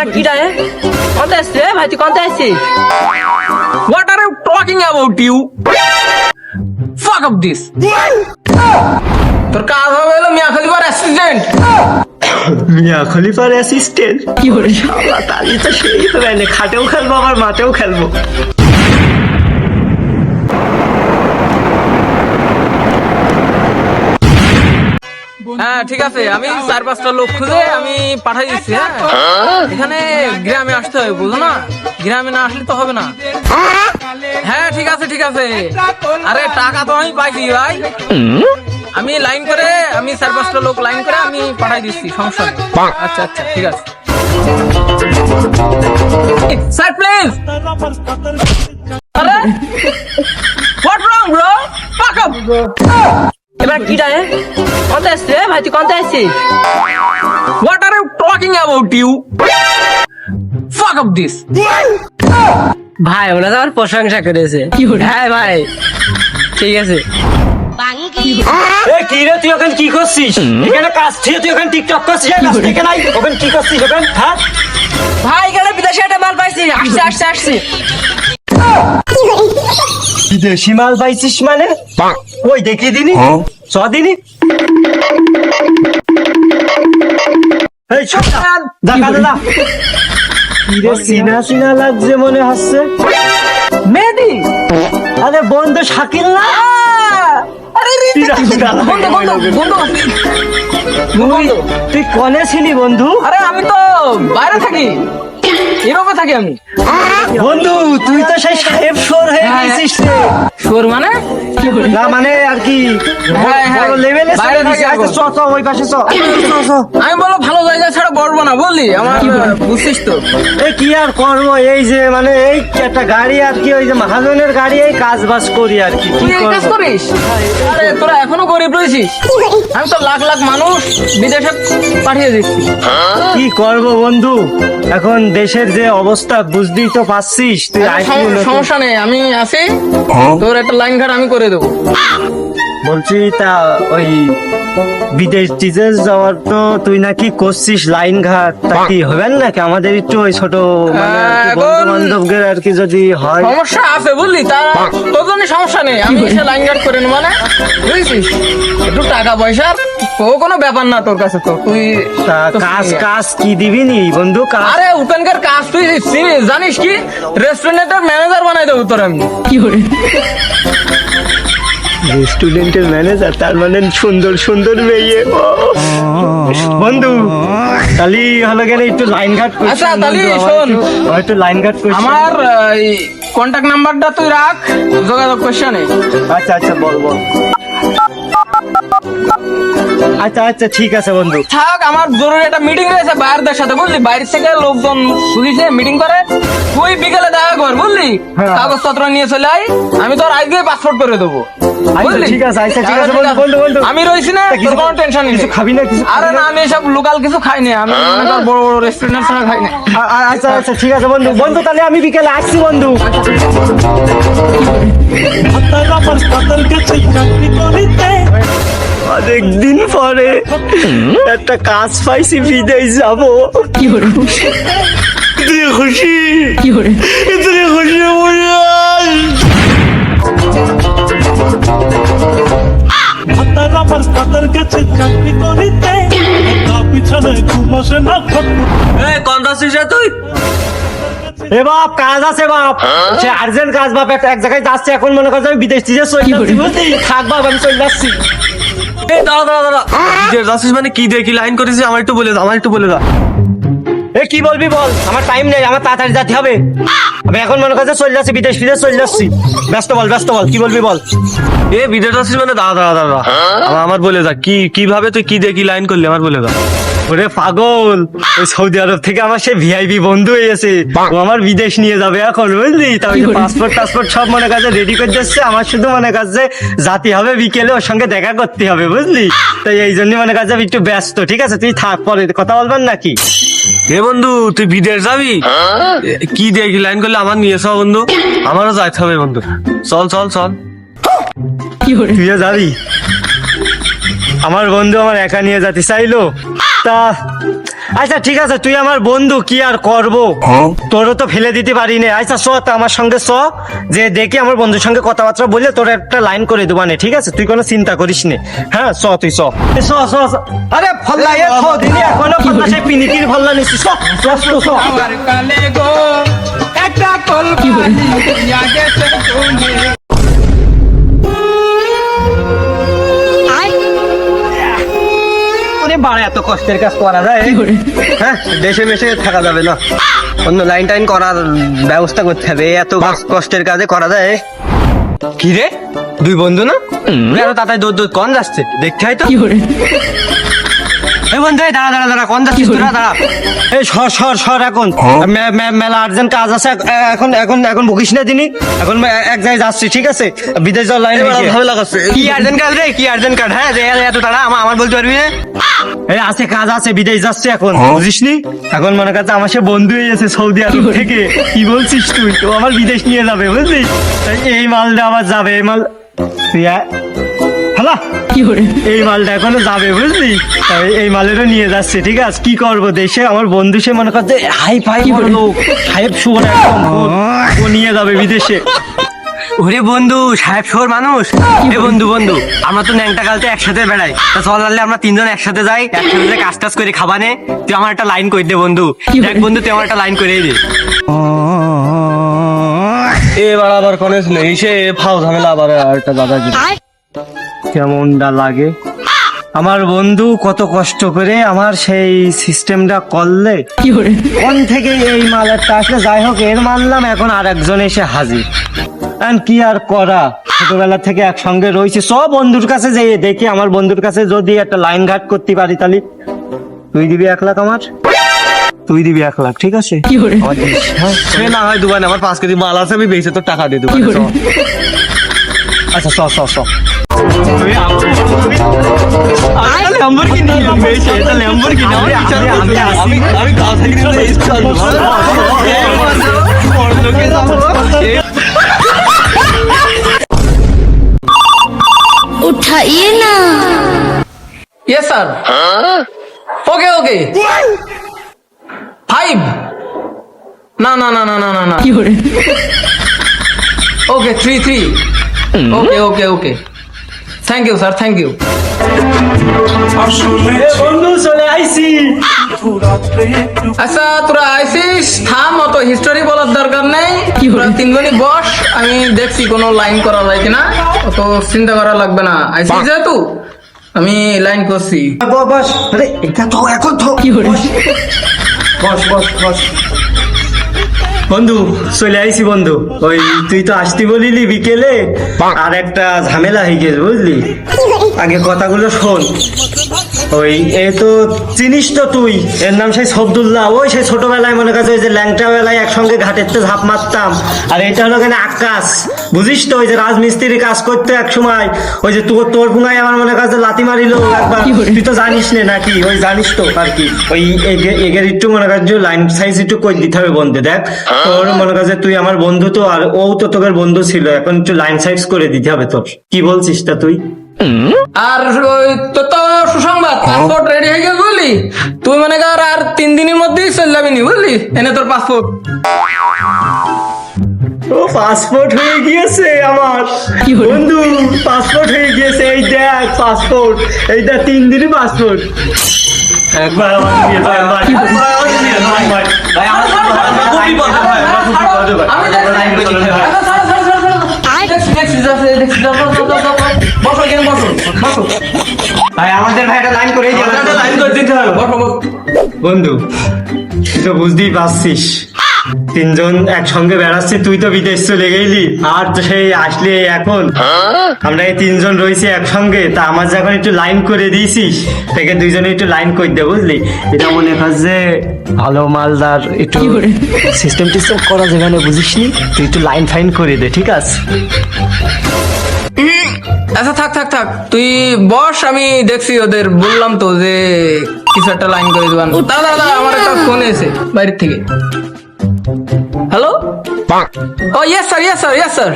এবার কি রে কত আসছে? ভাই তুই কত আসছিস What are you talking about, you? Fuck up this. তোর কাজ হবে হলো মিয়া খলিফার অ্যাসিস্ট্যান্ট মিয়া খলিফার অ্যাসিস্ট্যান্ট কি করে শালা তালি তো সেই হবে খাটেও খেলব আবার মাঠেও খেলব। হ্যাঁ ঠিক আছে, আমি চার পাঁচটা লোক খুঁজে আমি পাঠাই দিচ্ছি হ্যাঁ। এখানে গ্রামে আসতে হবে, বুঝো না? গ্রামে না আসলে তো হবে না। হ্যাঁ ঠিক আছে ঠিক আছে। আরে, টাকা তো আমি পাইছি, ভাই। আমি লাইন করে, আমি চার পাঁচটা লোক লাইন করে আমি পাঠাই দিচ্ছি, সমস্যা আচ্ছা আচ্ছা ঠিক আছে। স্যার প্লিজ আরে! What wrong bro pack up এবার কি রে কত আসছে? তুই কত আসছিস What are you talking about, you? Fuck up this. ভাই ওরা তো আমার প্রশংসা করেছে। হ্যাঁ ভাই ঠিক আছে। এ কি রে তুই ওখানে কি করছিস? এখানে কাজ থেকে তুই ওখানে টিকটক করছিস? কাজ থেকে নাই? ওখানে কি করছিস ওখানে? হ্যাঁ? ভাই এখানে বিদেশে একটা মাল পাইছি। আসছে আসছে আসছে। বিদেশি মাল পাইছিস মানে? ওই দেখি দিনি। চ দিনি। এই ছোট দেখা দাদা কিরে সিনা সিনা লাগছে মনে হচ্ছে। মেহেদি! আরে বন্ধু শাকিল না? আরে রে সিনা সিনা বন্ধু বন্ধু বন্ধু বন্ধু। তুই কনে ছিলি বন্ধু? আরে আমি তো বাইরে থাকি। ইউরোপে থাকি আমি। বন্ধু তুই তো সেই সাহেব সোর হয়ে হ্যাঁ। গেছিস সোর সুর মানে না মানে আর কি হ্যাঁ, হ্যাঁ। বড় লেভেলে বাইরে থাকি চ চ ওই পাশে চ। চ, চ। আমি বলো ভালো জায়গা ছাড়া বলব না বললি? আমার বুঝছিস তো। এই কি আর করব? এই যে মানে এই একটা গাড়ি আর কি ওই যে মহাজনের গাড়ি এই কাজ বাজ করি আর কি কি কাজ করিস? আরে তোরা এখনও গরিব রয়েছিস? আমি তো লাখ লাখ মানুষ বিদেশে পাঠিয়ে দিচ্ছি। কি করব বন্ধু? এখন দেশের যে অবস্থা বুঝতেই তো পারছিস তুই সমস্যা নেই আমি আছি। তোর একটা লাইন ঘাট আমি করে দেবো। বলছি তা ওই বিদেশ টিদেশ যাওয়ার তো তুই নাকি করছিস লাইন ঘাট তা কি হবে নাকি? আমাদের একটু ওই ছোট এখন- বন্ধু বান্ধবদের আর কি যদি হয়। সমস্যা আছে বুঝলি তা তোর জন্য সমস্যা নেই। আমি এসে লাইন ঘাট করে নেব মানে বুঝেছিস? একটু টাকা পয়সা ও কোনো ব্যাপার না তোর কাছে তো তুই তা কাজ কাজ কি দিবি নি বন্ধু আরে ওখানকার কাজ তুই চিনিস জানিস কি? রেস্টুরেন্টের ম্যানেজার বানাই দেবো তোর আমি। রেস্টুরেন্টের ম্যানেজার তার মানে সুন্দর সুন্দর মেয়ে। বন্ধু তাহলে হলো গেলে একটু লাইন ঘাট আচ্ছা, আমার শোন। একটু লাইন ঘাট আমার কন্ট্যাক্ট নাম্বারটা তুই রাখ যোগাযোগ করছে আচ্ছা আচ্ছা বল বল। আচ্ছা আচ্ছা ঠিক আছে বন্ধু। থাক আমার জরুরি একটা মিটিং রয়েছে বাইরের সাথে বুঝলি? বাইরে থেকে লোকজন পুলিশে মিটিং করে। তুই বিকেলে দেখা কর বুঝলি? হ্যাঁ। কাগজপত্র নিয়ে চলে আই আমি তোর আজকে পাসপোর্ট করে দেবো? ঠিক আছে, আচ্ছা, ঠিক আছে, বন্ধু, বন্ধু, বন্ধু। আমি রয়েছি না কিছু- কোনো টেনশন নেই। কিছু খাবি না, কিছু আরে না? আমি এসব লোকাল কিছু খাই না আমি বড় বড় রেস্টুরেন্ট ছাড়া খাই না। আচ্ছা আচ্ছা ঠিক আছে বন্ধু। বন্ধু তাহলে আমি বিকেলে আসছি বন্ধু। অনেক দিন পরে একটা কাজ পাইছি বিদেশ যাব। ইতনি খুশি? ইতনি খুশি আমার কাতার গেছে চাকরি করিতে পিছনে ঘুমাসে না তুই? এ বাপ কাজ আছে বাপ। সে আর্জেন্ট কাজ বাপ এক জায়গায় যাচ্ছে এখন মনে করছে আমি বিদেশ টিদেশ চলে যাচ্ছি থাক বাপ আমি চলে যাচ্ছি। দাঁড়া দাঁড়া দাঁড়া। যাচ্ছিস মানে কি দিয়ে কি লাইন করেছিস? আমার একটু বলে দাও আমার একটু বলে দাও এ কি বলবি বল? আমার টাইম নেই আমার তাড়াতাড়ি যেতে হবে। আমি এখন মনে করছে চলে যাচ্ছি বিদেশ বিদেশ চলে যাচ্ছি। ব্যস্ত বল ব্যস্ত বল কি বলবি বল? এ বিদেশ মানে দাঁড়া দাঁড়া দাঁড়া আমার বলে দা কি কীভাবে তুই কি কি লাইন করলি আমার বলে দাও ওরে পাগল ওই সৌদি আরব থেকে আমার সে ভিআইপি বন্ধু হয়েছে ও আমার বিদেশ নিয়ে যাবে এখন বুঝলি? তা পাসপোর্ট টাসপোর্ট সব মনে কাছে রেডি করে দিচ্ছে। আমার শুধু মনে কাছে জাতি হবে বিকেলে ওর সঙ্গে দেখা করতে হবে বুঝলি? তাই এই জন্য মনে কাছে একটু ব্যস্ত ঠিক আছে? তুই থাক পরে কথা বলবেন নাকি? এ বন্ধু তুই বিদেশ যাবি? কি দেখি লাইন করলে? আমার নিয়ে এসো বন্ধু। আমারও যাইতে হবে বন্ধু। চল চল চল। তুইও যাবি? আমার বন্ধু আমার একা নিয়ে যেতে চাইলো। তা আচ্ছা ঠিক আছে তুই আমার বন্ধু কি আর করব? তোরও তো ফেলে দিতে পারি না। আচ্ছা চ তা আমার সঙ্গে চ যে দেখি আমার বন্ধুর সঙ্গে কথাবার্তা বললে তোর একটা লাইন করে দেবো না ঠিক আছে? তুই কোনো চিন্তা করিস নে। হ্যাঁ চ তুই চ এ, চ চ চ। আরে ফল্লা এ থ দিনি এখনও ফল্লা সেই পিনিতির ফল্লা চ চ চ, চ আমার কালে গো একটা কলকালি দিয়া বাড়া এত কষ্টের কাজ করা যায়? হ্যাঁ দেশে মেশে থাকা যাবে না। অন্য লাইন টাইন করার ব্যবস্থা করতে হবে। এত কষ্টের কাজে করা যায়? কি রে? দুই বন্ধু না? তাড়াতাড়ি দৌড় দৌড় কন যাচ্ছে? দেখতে হয় তো। এই বন্ধু এই দাঁড়া দাঁড়া দাঁড়া কন যাচ্ছিস? তোরা দাঁড়া এই সর সর সর এখন। মেলা আর্জেন্ট কাজ আছে এখন এখন এখন বকিস না দিনি। এখন এক জায়গায় যাচ্ছি ঠিক আছে? বিদেশ যাওয়ার লাইন ভালো লাগাচ্ছে। কি আর্জেন্ট কাজ রে? কি আর্জেন্ট কাজ? হ্যাঁ যে এত তাড়া আমার বলতে পারবি না। এই আছে কাজ আছে বিদেশ যাচ্ছে এখন। বুঝিসনি এখন মনে কাছে আমার সে বন্ধু হয়ে গেছে সৌদি আরব থেকে। কি বলছিস তুই? তো আমার বিদেশ নিয়ে যাবে বুঝলি? এই- এই মালটা আবার যাবে এই মাল তুই এই মালটা এখনও যাবে বুঝলি? এই মালেরও নিয়ে যাচ্ছে ঠিক আছে? কি করব দেশে? আমার বন্ধু সে মনে করছে হাই ফাই লোক সাহেব একদম ও- নিয়ে যাবে বিদেশে। ওরে বন্ধু সাহেব শোর মানুষ। এ বন্ধু বন্ধু আমরা তো ন্যাংটা কালতে একসাথে বেড়াই। তা চল তাহলে আমরা তিনজন একসাথে যাই একসাথে কাজ টাজ করে খাবানে তুই আমার একটা লাইন করে দে বন্ধু। দেখ বন্ধু তুই আমার একটা লাইন করে দে। এবার আবার কোনে শুনে এসে ফাও ঝামেলা আবার একটা দাদা কেমনটা লাগে? আমার বন্ধু কত কষ্ট করে আমার সেই সিস্টেমটা করলে। কোন থেকে এই মালেরটা আসলে। যাই হোক এর মানলাম এখন আর একজন এসে হাজির। কি আর করা? ছোটবেলা থেকে একসঙ্গে রয়েছে। সব বন্ধুর কাছে যে দেখি আমার বন্ধুর কাছে যদি একটা লাইন ঘাট করতে পারি তাহলে। তুই দিবি এক লাখ আমার? তুই দিবি এক লাখ ঠিক আছে? হ্যাঁ? সে না হয় দুবার আমার পাঁচ কেজি মাল আছে আমি বেঁচে তোর টাকা দিয়ে দেবো। আচ্ছা চ চ চ। उठाइए ना ये सर ओके ओके फाइव ना ना ना ना ना ना ना okay three three okay okay okay thank you sir thank you আচ্ছা তোরা আইসিস থাম অত হিস্টোরি বলার দরকার নেই। কি তোরা তিনজনই বস আমি দেখছি কোনো লাইন করা যায় কিনা। অত চিন্তা করা লাগবে না। আইসিস যেহেতু আমি লাইন করছি। বস আরে এটা তো এখন তো কি বস বস বস। বন্ধু চলে আইছি বন্ধু। ওই তুই তো আসতি বলিলি বিকেলে আর একটা ঝামেলা হয়ে গেছে বুঝলি? আগে কথাগুলো শোন। ওই এ তো চিনিস তো তুই। এর নাম সেই সবদুল্লাহ। ওই সেই ছোটবেলায় মনে কাছে ওই যে ল্যাংটা বেলায় একসঙ্গে ঘাটের তো ঝাঁপ মারতাম। আর এটা হলো কেন আকাশ? বুঝিস তো ওই যে রাজমিস্ত্রি কাজ করতে এক সময়। ওই যে তোর তোর পুঙ্গায় আমার মনে কাছে লাতি মারিলো একবার। তুই তো জানিস না নাকি? ওই জানিস তো আর কি। ওই এগে- এগের একটু মনে কাছে লাইন সাইজ একটু কই দিতে হবে বন্ধু। দেখ তোর মনে কাছে তুই আমার বন্ধু তো আর ও তো তোর বন্ধু ছিল। এখন একটু লাইন সাইজ করে দিতে হবে তোর। কি বলছিস তা তুই? আর ওই তো তো সুসংবাদ পাসপোর্ট রেডি হয়ে গেছে বুঝলি তুই মনে কর আর তিন দিনের মধ্যেই চলে যাবি নি বুঝলি এনে তোর পাসপোর্ট ও পাসপোর্ট হয়ে গিয়েছে আমার। বন্ধু পাসপোর্ট হয়ে গিয়েছে এই দেখ পাসপোর্ট এই দেখ তিন দিনই পাসপোর্ট একবার আমার ভাই, ভাই, ভাই। দেখছি। বসো কেন বসো বসো ভাই আমাদের ভাই একটা লাইন করে লাইন করে দিতে হবে বসো। বন্ধু, তুই তো বুঝতেই পারছিস তিনজন একসঙ্গে বেড়াচ্ছি তুই তো বিদেশ চলে গেলি আর তো সেই আসলে এখন। আমরা এই তিনজন রয়েছি একসঙ্গে তা আমার যখন একটু লাইন করে দিয়েছিস থেকে দুইজনে একটু লাইন করে দে বুঝলি? এটা মনে কর যে ভালো মালদার একটু সিস্টেম টিস্টেম করা যেখানে বুঝিস নি তুই একটু লাইন ফাইন করে দে ঠিক আছে? আচ্ছা থাক থাক থাক। তুই বস আমি দেখছি ওদের বললাম তো যে কিছু একটা লাইন করে দিবান। দাদা দাদা আমার একটা ফোন এসে বাইরের থেকে। Hello oh yes sir yes sir yes sir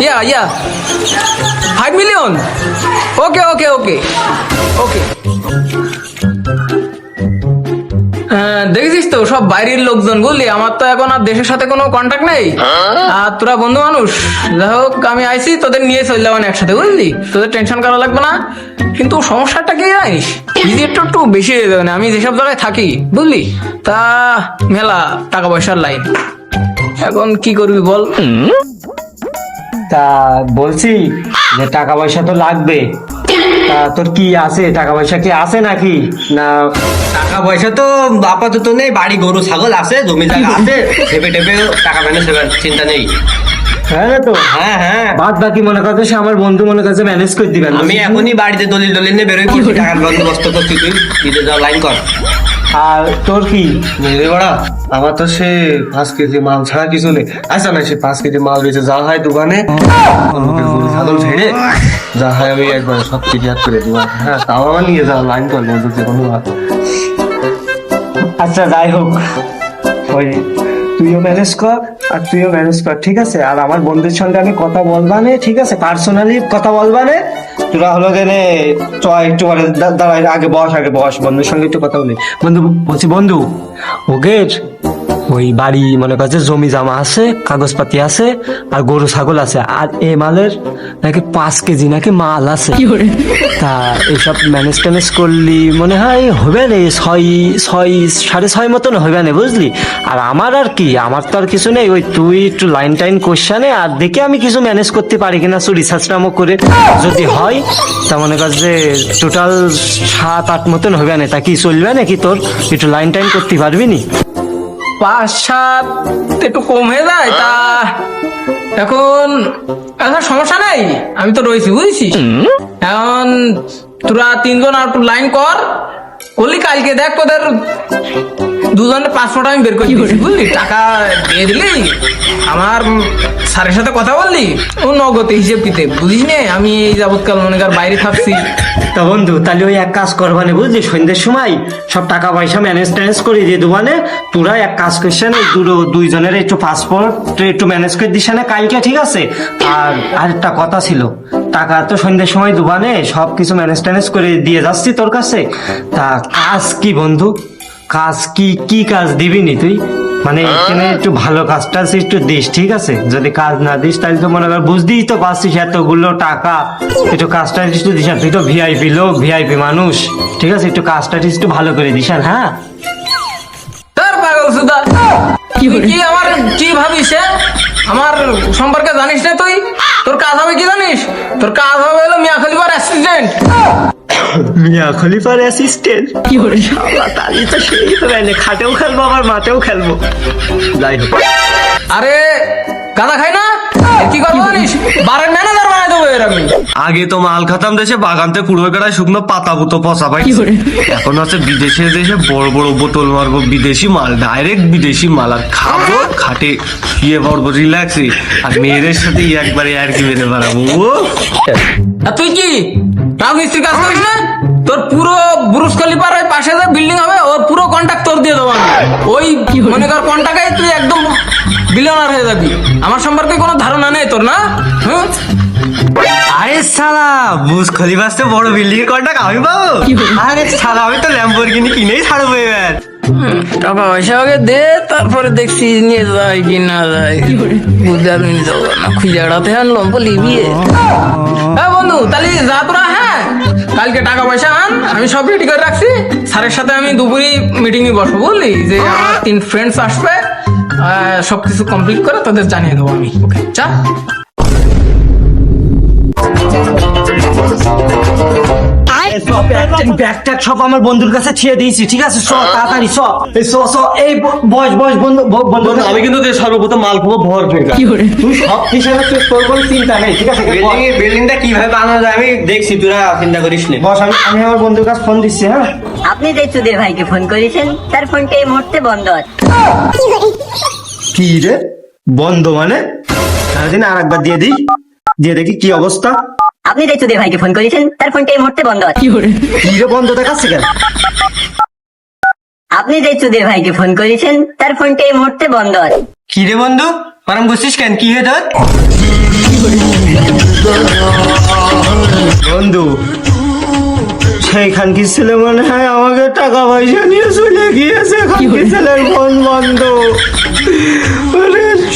yeah yeah five million okay okay okay okay ah, দেখেছিস তো সব বাইরের লোকজন বুঝলি? আমার তো এখন আর দেশের সাথে কোনো কন্ট্যাক্ট নেই। আর তোরা বন্ধু মানুষ? যাই হোক আমি আইছি তোদের নিয়ে চলে যাবেন একসাথে বুঝলি? তোদের টেনশন করা লাগবে না? কিন্তু সমস্যাটা কি জানিস? যদি একটু একটু বেশি হয়ে যাবে না। আমি যেসব জায়গায় থাকি বুঝলি? তা মেলা টাকা পয়সার লাইন এখন কি করবি বল? তা বলছি যে টাকা পয়সা তো লাগবে। তা তোর কি আছে? টাকা পয়সা কি আছে নাকি? না টাকা পয়সা তো আপাতত নেই বাড়ি গরু ছাগল আছে জমি জায়গা আছে। টেপে টেপে টাকা ম্যানেজ হবে চিন্তা নেই। হ্যাঁ তো? হ্যাঁ হ্যাঁ। বাদ বাকি মনে করছে সে আমার বন্ধু মনে করছে ম্যানেজ করে দিবেন আমি এখনই বাড়িতে দলিল দলিল নিয়ে বেরোই করছি টাকার বন্দোবস্ত করছি তুই বিদেশ যাওয়া লাইন কর। আর তোর কি? বুঝলি বড়া? আমার তো সে পাঁচ কেজি মাল ছাড়া কিছু নেই। আচ্ছা না সে পাঁচ কেজি মাল বেঁচে যা হয় দোকানে। ছেড়ে যা হয় আমি একবার সব ক্লিয়ার করে দেবো। হ্যাঁ তাও আমার নিয়ে যাওয়া লাইন কর বন্ধু যে কোনো আচ্ছা যাই হোক। ওই তুইও ম্যানেজ কর আর তুইও ম্যানেজ কর, ঠিক আছে? আর আমার বন্ধুর সঙ্গে আমি কথা বলবা নে, ঠিক আছে? পার্সোনালি কথা বলবা নে। তোরা হলো গেলে চ একটু পরে দাঁড়াই আগে বস আগে বস। বন্ধুর সঙ্গে একটু কথা বলি। বন্ধু, বলছি, বন্ধু ওগের ওই বাড়ি মনে করছে জমি জামা আছে কাগজপাতি আছে আর গরু ছাগল আছে। আর এ মালের নাকি পাঁচ কেজি নাকি মাল আছে। তা এইসব ম্যানেজ ট্যানেজ করলি মনে হয় হবে না ছয় ছয় সাড়ে ছয় মতন হবে না বুঝলি? আর আমার আর কি আমার তো আর কিছু নেই ওই তুই একটু লাইন টাইন কোশ্চানে আর দেখে আমি কিছু ম্যানেজ করতে পারি কিনা একটু রিসার্চ নামও করে। যদি হয় তা মনে কর যে টোটাল সাত আট মতন হবে না তা কি চলবে নাকি তোর? একটু লাইন টাইন করতে পারবি নি? পাঁচ সাত একটু কম হয়ে যায়, তা এখন এখন সমস্যা নেই? আমি তো রয়েছি বুঝেছি এখন তোরা তিনজন আর লাইন কর করলি কালকে দেখ তোদের দুজনের পাসপোর্ট আমি বের করে দিয়েছি বুঝলি? টাকা দিয়ে দিলি আমার স্যারের সাথে কথা বললি ও নগদ হিসেব কিতে বুঝিস নে আমি এই যাবৎকাল মনে কর বাইরে থাকছি। তা বন্ধু তাহলে ওই এক কাজ করবানে বুঝলি? সন্ধ্যের সময় সব টাকা পয়সা ম্যানেজ ট্যানেজ করে দিয়ে দেবানে তোরা এক কাজ করছে না দুটো দুইজনের একটু পাসপোর্ট একটু ম্যানেজ করে দিস না কালকে ঠিক আছে? আর আরেকটা কথা ছিল টাকা তো সন্ধ্যের সময় দুবানে সব কিছু ম্যানেজ ট্যানেজ করে দিয়ে যাচ্ছি তোর কাছে। তা কাজ কি বন্ধু? কাজ কি কি কাজ দিবি নি তুই? মানে এখানে একটু ভালো কাজটা একটু দিস ঠিক আছে? যদি কাজ না দিস তাহলে তো মনে কর বুঝতেই তো পারছিস এতগুলো টাকা। একটু কাজটা একটু দিস তুই তো ভিআইপি লোক ভিআইপি মানুষ ঠিক আছে? একটু কাজটা একটু ভালো করে দিস হ্যাঁ? তার পাগল সুদা! কি আমার কি ভাবিস হ্যাঁ? আমার সম্পর্কে জানিস না তুই? তোর কাজ হবে কি জানিস? তোর কাজ হবে হলো মিয়া খলিফার অ্যাসিস্ট্যান্ট। মিয়া খলিফার অ্যাসিস্ট্যান্ট কি করে তাহলে তো সেই হবে না খাটেও খেলব আবার মাঠেও খেলব। যাই হোক। আরে গাঁদা খাই না? কি কথা জানিস বারের ম্যানেজার বানাই দেবো এর আমি। আগে তো মাল খাতাম দেশে বাগানতে কুড়ো কাটায় শুকনো পাতা পুতো পচা পাই এখন আছে বিদেশে দেশে বড় বড় বোতল মারবো বিদেশি মাল ডাইরেক্ট বিদেশি মাল। আর খাব খাটে শুয়ে পড়ব রিল্যাক্সে আর মেয়েদের সাথে একবারে আর কি মেরে বেড়াবো তুই কি? রাজমিস্ত্রির কাজ করিস না? তোর পুরো ব্রুস খলিফার ওই পাশে যে বিল্ডিং হবে ওর পুরো কন্ট্যাক্ট তোর দিয়ে দেবো আমি। ওই মনে কর কন্ট্যাক্টে তুই একদম বিলিয়নার হয়ে যাবি। আমার সম্পর্কে কোনো ধারণা নেই তোর না? হুম? আরে সালা বুজ খলিফাসতে বড় বিল্ডিং এর কন্টাক্ট আমি পাবো। আরে সালা আমি তো ল্যাম্বরগিনি কিনেই ছাড়বো এবার। টাকা পয়সা আগে দে তারপরে দেখছি নিয়ে যায় কি না যায়। বুঝতে পারবি না তো, খুঁজে বেড়াতে আনলাম বলি বিয়ে। হ্যাঁ বন্ধু তাহলে যা তোরা হ্যাঁ? কালকে টাকা পয়সা আন আমি সব রেডি করে রাখছি। স্যারের সাথে আমি দুপুরে মিটিং এ বসবো বুঝলি? যে আমার তিন ফ্রেন্ডস আসবে আহ, সবকিছু কমপ্লিট করে তাদের জানিয়ে দেবো আমি ওকে চা সব আমার বন্ধুর কাছে ছিয়ে দিয়েছি ঠিক আছে? স তাড়াতাড়ি স এই স স এই বয়স বয়স বন্ধু বন্ধু আমি কিন্তু যে সর্বপ্রথম মাল খাব ভর তুই সব হিসাবে তুই তোর কোনো চিন্তা নেই ঠিক আছে? বিল্ডিং বিল্ডিংটা কীভাবে বানানো যায় আমি দেখছি তোরা চিন্তা করিস না। বস আমি আমি আমার বন্ধুর কাছে ফোন দিচ্ছি হ্যাঁ? আপনি যে চুদির ভাইকে ফোন করেছেন তার ফোনটা এই মুহূর্তে বন্ধ আছে। কি রে? বন্ধ মানে? সারাদিন আর একবার দিয়ে দিই দিয়ে দেখি কি অবস্থা। আপনি তাই চুদির ভাইকে ফোন করেছেন তার ফোনটা এই মুহূর্তে বন্ধ আছে। কি রে বন্ধ দেখাচ্ছে কেন? আপনি যে চুদির ভাইকে ফোন করেছেন তার ফোনটা এই মুহূর্তে বন্ধ আছে। কি রে বন্ধু? মারাম করছিস কেন? কি হে তোর? বন্ধু খানকি ছেলে মনে? হয় আমাকে টাকা পয়সা নিয়ে চলে গিয়েছে। খানকি ছেলের ফোন বন্ধ?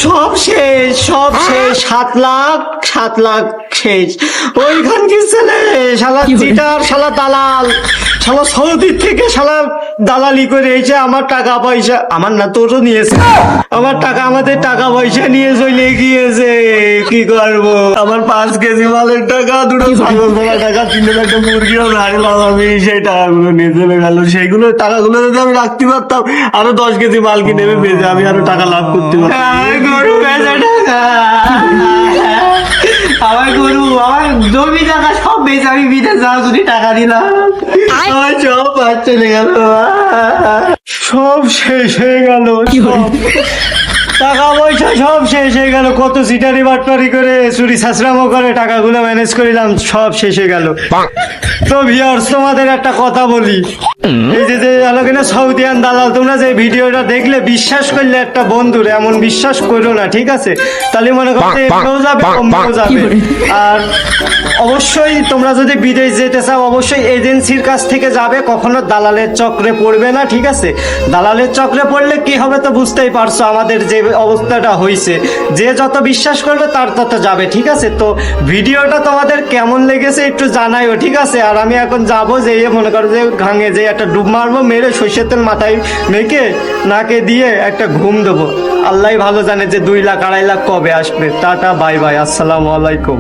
সব শেষ সব শেষ সাত লাখ সাত লাখ শেষ। ওই খানকি ছেলে? শালা চিটার শালা দালাল। শালা সৌদির থেকে শালা দালালি করে এসে আমার টাকা পয়সা, আমার না তোরও নিয়েছে। আমার টাকা, আমাদের টাকা পয়সা নিয়ে চলে গিয়েছে। কি করব? আমার পাঁচ কেজি মালের টাকা, দুটো ছাগল ধরা টাকা, তিনটে একটা রাখলাম আমি সেই টাকাগুলো নিয়ে চলে গেল। সেইগুলো টাকাগুলো যদি আমি রাখতে পারতাম, আরও দশ কেজি মাল কিনে বেঁচে, আমি আরও টাকা লাভ করতে পারতাম। টাকা। আমার গরু, আমার জমি টাকা সব আমি বিদেশ যাওয়ার জন্য টাকা দিলাম। আমার সব পাঁচ চলে গেল। সব শেষ হয়ে গেল। টাকা পয়সা সব শেষ হয়ে গেল। কত সিটারি বাটপারি করে চুরি সাশ্রামও করে টাকাগুলো ম্যানেজ করিলাম সব শেষ হয়ে গেল। তো ভিয়ার্স তোমাদের একটা কথা বলি। এই যে সৌদিয়ান দালাল তোমরা যে ভিডিওটা দেখলে বিশ্বাস করলে একটা বন্ধুর এমন বিশ্বাস করো না ঠিক আছে? তাহলে মনে করো যাবে আর অবশ্যই তোমরা যদি বিদেশ যেতে চাও অবশ্যই এজেন্সির কাছ থেকে যাবে কখনো দালালের চক্রে পড়বে না ঠিক আছে? দালালের চক্রে পড়লে কি হবে তো বুঝতেই পারছ আমাদের যে অবস্থাটা হয়েছে যে যত বিশ্বাস করবে তার তত যাবে ঠিক আছে? তো ভিডিওটা তোমাদের কেমন লেগেছে একটু জানাইও ঠিক আছে? আর আমি এখন যাব যে মনে করো যে ঘাঙে যে একটা ডুব মারবো, মেরে সর্ষের তেল মাথায় মেখে নাকে দিয়ে একটা ঘুম দেবো। আল্লাহ ভালো জানে যে দুই লাখ, আড়াই লাখ কবে আসবে। টাটা, বাই বাই, আসসালামু আলাইকুম।